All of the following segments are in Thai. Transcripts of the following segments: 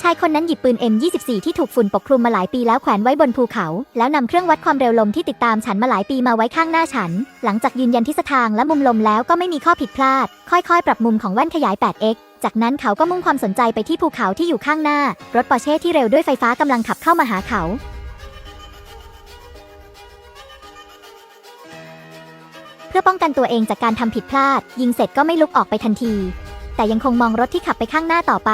ชายคนนั้นหยิบปืน M24 ที่ถูกฝุ่นปกคลุมมาหลายปีแล้วแขวนไว้บนภูเขา แล้วนำเครื่องวัดความเร็วลมที่ติดตามฉันมาหลายปีมาไว้ข้างหน้าฉัน หลังจากยืนยันทิศทางและมุมลมแล้วก็ไม่มีข้อผิดพลาด ค่อยๆ ปรับมุมของแว่นขยาย 8x จากนั้นเขาก็มุ่งความสนใจไปที่ภูเขาที่อยู่ข้างหน้า รถปอร์เช่ที่เร็วด้วยไฟฟ้ากำลังขับเข้ามาหาเขาเพื่อป้องกันตัวเองจากการทำผิดพลาด ยิงเสร็จก็ไม่ลุกออกไปทันที แต่ยังคงมองรถที่ขับไปข้างหน้าต่อไป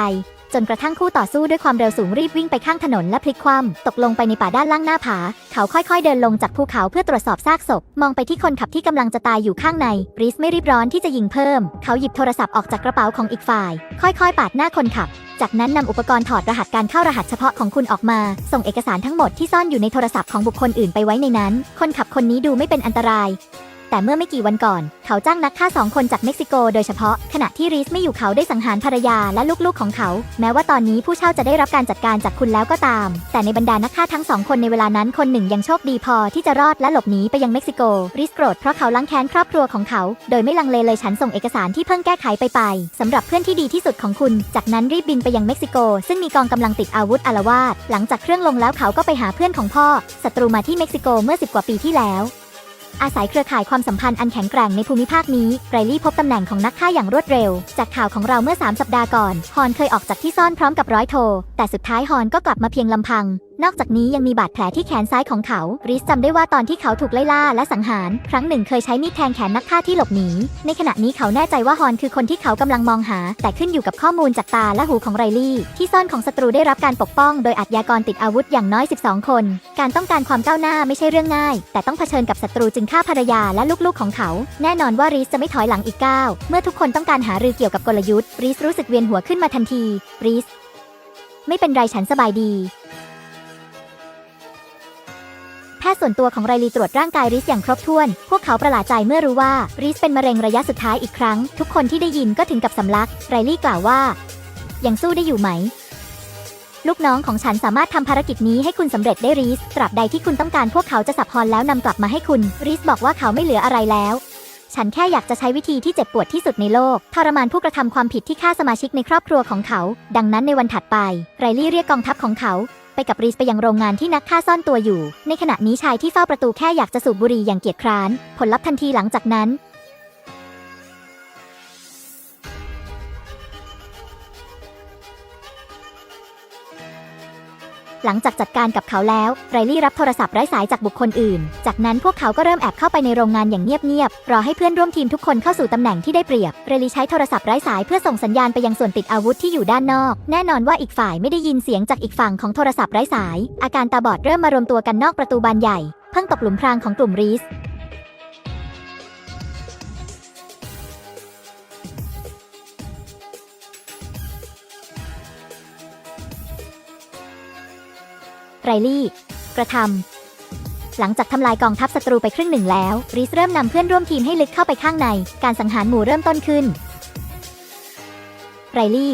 จนกระทั่งคู่ต่อสู้ด้วยความเร็วสูงรีบวิ่งไปข้างถนนและพลิกคว่ำตกลงไปในป่าด้านล่างหน้าผา เขาค่อยๆเดินลงจากภูเขาเพื่อตรวจสอบซากศพ มองไปที่คนขับที่กำลังจะตายอยู่ข้างในริสไม่รีบร้อนที่จะยิงเพิ่ม เขาหยิบโทรศัพท์ออกจากกระเป๋าของอีกฝ่าย ค่อยๆ ปาดหน้าคนขับจากนั้นนำอุปกรณ์ถอดรหัสการเข้ารหัสเฉพาะของคุณออกมา ส่งเอกสารทั้งหมดที่ซ่อนอยู่ในโทรศัพท์ของบุคคลอื่นไปไว้ในนั้น คนขับคนนี้ดูไม่เป็นอันตราย แต่เมื่อไม่กี่วันก่อน เขาจ้างนักฆ่าสองคนจากเม็กซิโกโดยเฉพาะ ขณะที่รีสไม่อยู่เขาได้สังหารภรรยาและลูกๆของเขา แม้ว่าตอนนี้ผู้เช่าจะได้รับการจัดการจากคุณแล้วก็ตาม แต่ในบรรดานักฆ่าทั้งสองคนในเวลานั้นคนหนึ่งยังโชคดีพอที่จะรอดและหลบหนีไปยังเม็กซิโก ริสโกรธเพราะเขาล้างแค้นครอบครัวของเขา โดยไม่ลังเลเลยฉันส่งเอกสารที่เพิ่งแก้ไขไปไปสำหรับเพื่อนที่ดีที่สุดของคุณ จากนั้นรีบบินไปยังเม็กซิโก ซึ่งมีกองกำลังติดอาวุธอารวาสหลังจากเครื่องลงแล้วเขาก็ไปหาเพื่อนของพ่อศัตรูมาที่เม็กซิโกเมื่อ 10 กว่าปีที่แล้ว อาศัยเครือข่ายความสัมพันธ์อันแข็งแกร่งในภูมิภาคนี้ ไรลี่พบตำแหน่งของนักฆ่าอย่างรวดเร็ว จากข่าวของเราเมื่อ 3 สัปดาห์ก่อน ฮอนเคยออกจากที่ซ่อนพร้อมกับร้อยโท แต่สุดท้ายฮอนก็กลับมาเพียงลำพัง นอกจากนี้ยังมีบาดแผลที่แขนซ้ายของเขา ริสจำได้ว่าตอนที่เขาถูกไล่ล่าและสังหาร ครั้งหนึ่งเคยใช้มีดแทงแขนนักฆ่าที่หลบหนี ในขณะนี้เขาแน่ใจว่าฮอนคือคนที่เขากำลังมองหา แต่ขึ้นอยู่กับข้อมูลจากตาและหูของไรลี่ ที่ซ่อนของศัตรูได้รับการปกป้อง โดยอาชญากรติดอาวุธอย่างน้อย 12 คน การต้องการความก้าวหน้าไม่ใช่เรื่องง่าย แต่ต้องเผชิญกับศัตรูจึงฆ่าภรรยาและลูกๆของเขา แน่นอนว่าริสจะไม่ถอยหลังอีกก้าวเมื่อทุกคนต้องการหารือเกี่ยวกับกลยุทธ์ริสรู้สึกเวียนหัวขึ้นมาทันทีริสไม่เป็นไรฉันสบายดี ทย์ส่วนตัวของไรลีตรวจร่างกายริสอย่างครบถ้วน พวกเขาประหลาดใจเมื่อรู้ว่าริสเป็นมะเร็งระยะสุดท้ายอีกครั้ง ทุกคนที่ได้ยินก็ถึงกับสำลัก ไรลี่กล่าวว่า ยังสู้ได้อยู่ไหม ลูกน้องของฉันสามารถทำภารกิจนี้ให้คุณสำเร็จได้ริส ตราบใดที่คุณต้องการพวกเขาจะสับฮอนแล้วนำกลับมาให้คุณ ริสบอกว่าเขาไม่เหลืออะไรแล้วฉันแค่อยากจะใช้วิธีที่เจ็บปวดที่สุดในโลก ทรมานผู้กระทำความผิดที่ฆ่าสมาชิกในครอบครัวของเขา ดังนั้นในวันถัดไป ไรลี่เรียกกองทัพของเขา ไปกับรีสไปยังโรงงานที่นักฆ่าซ่อนตัวอยู่ ในขณะนี้ชายที่เฝ้าประตูแค่อยากจะสูบบุหรี่อย่างเกียจคร้าน ผลลัพธ์ทันทีหลังจากนั้น หลังจากจัดการกับเขาแล้ว ไรลี่รับโทรศัพท์ไร้สายจากบุคคลอื่น จากนั้นพวกเขาก็เริ่มแอบเข้าไปในโรงงานอย่างเงียบๆ รอให้เพื่อนร่วมทีมทุกคนเข้าสู่ตำแหน่งที่ได้เปรียบ ไรลี่ใช้โทรศัพท์ไร้สายเพื่อส่งสัญญาณไปยังส่วนติดอาวุธที่อยู่ด้านนอก แน่นอนว่าอีกฝ่ายไม่ได้ยินเสียงจากอีกฝั่งของโทรศัพท์ไร้สาย อาการตาบอดเริ่มมารวมตัวกันนอกประตูบานใหญ่ เพิ่งตกหลุมพรางของกลุ่มรีส ไรลี่ กระทำหลังจากทำลายกองทัพศัตรูไปครึ่งหนึ่งแล้วริสเริ่มนำเพื่อนร่วมทีมให้ลึกเข้าไปข้างใน การสังหารหมู่เริ่มต้นขึ้น ไรลี่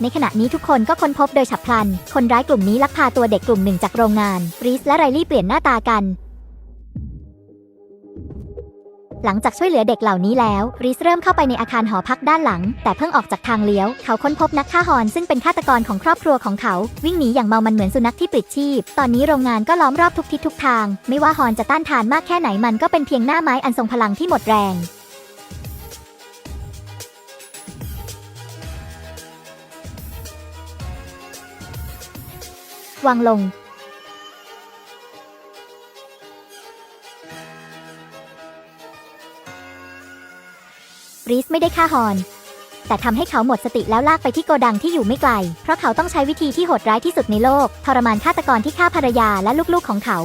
ในขณะนี้ทุกคนก็ค้นพบโดยฉับพลัน คนร้ายกลุ่มนี้ลักพาตัวเด็กกลุ่มหนึ่งจากโรงงานรีสและไรลี่เปลี่ยนหน้าตากัน หลังจากช่วยเหลือเด็กเหล่านี้แล้วรีสเริ่มเข้าไปในอาคารหอพักด้านหลัง แต่เพิ่งออกจากทางเลี้ยว เขาค้นพบนักฆ่าฮอนซึ่งเป็นฆาตกรของครอบครัวของเขา วิ่งหนีอย่างเมามันเหมือนสุนัขที่ปลิดชีพ ตอนนี้โรงงานก็ล้อมรอบทุกทิศทุกทาง ไม่ว่าฮอนจะต้านทานมากแค่ไหนมันก็เป็นเพียงหน้าไม้อันทรงพลังที่หมดแรง วางลง รีสไม่ได้ฆ่าฮอน แต่ทำให้เขาหมดสติแล้วลากไปที่โกดังที่อยู่ไม่ไกล เพราะเขาต้องใช้วิธีที่โหดร้ายที่สุดในโลก ทรมานฆาตกรที่ฆ่าภรรยาและลูกๆของเขา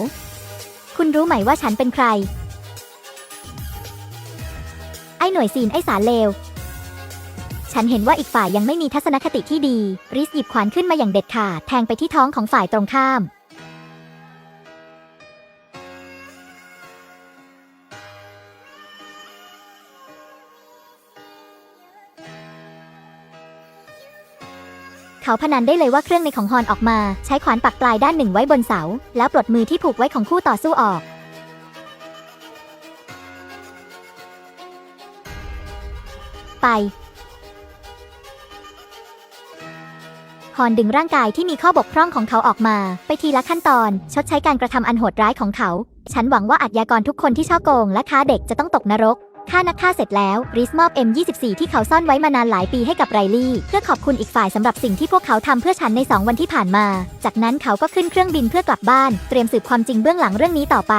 คุณรู้ไหมว่าฉันเป็นใคร ไอ้หน่วยซีนไอ้สารเลว ฉันเห็นว่าอีกฝ่ายยังไม่มีทัศนคติที่ดี ริสหยิบขวานขึ้นมาอย่างเด็ดขาดแทงไปที่ท้องของฝ่ายตรงข้าม เขาพนันได้เลยว่าเครื่องในของฮอนออกมา ใช้ขวานปักปลายด้านหนึ่งไว้บนเสา แล้วปลดมือที่ผูกไว้ของคู่ต่อสู้ออกไป ฮอนดึงร่างกายที่มีข้อบกพร่องของเขาออกมา ไปทีละขั้นตอน ชดใช้การกระทำอันโหดร้ายของเขา ฉันหวังว่าอาชญากรทุกคนที่ช่อโกงและค้าเด็กจะต้องตกนรกฆ่านักฆ่าเสร็จแล้ว ริสมอบ M24 ที่เขาซ่อนไว้มานานหลายปีให้กับไรลี่ เพื่อขอบคุณอีกฝ่ายสำหรับสิ่งที่พวกเขาทำเพื่อฉันใน 2 วันที่ผ่านมา จากนั้นเขาก็ขึ้นเครื่องบินเพื่อกลับบ้าน เตรียมสืบความจริงเบื้องหลังเรื่องนี้ต่อไป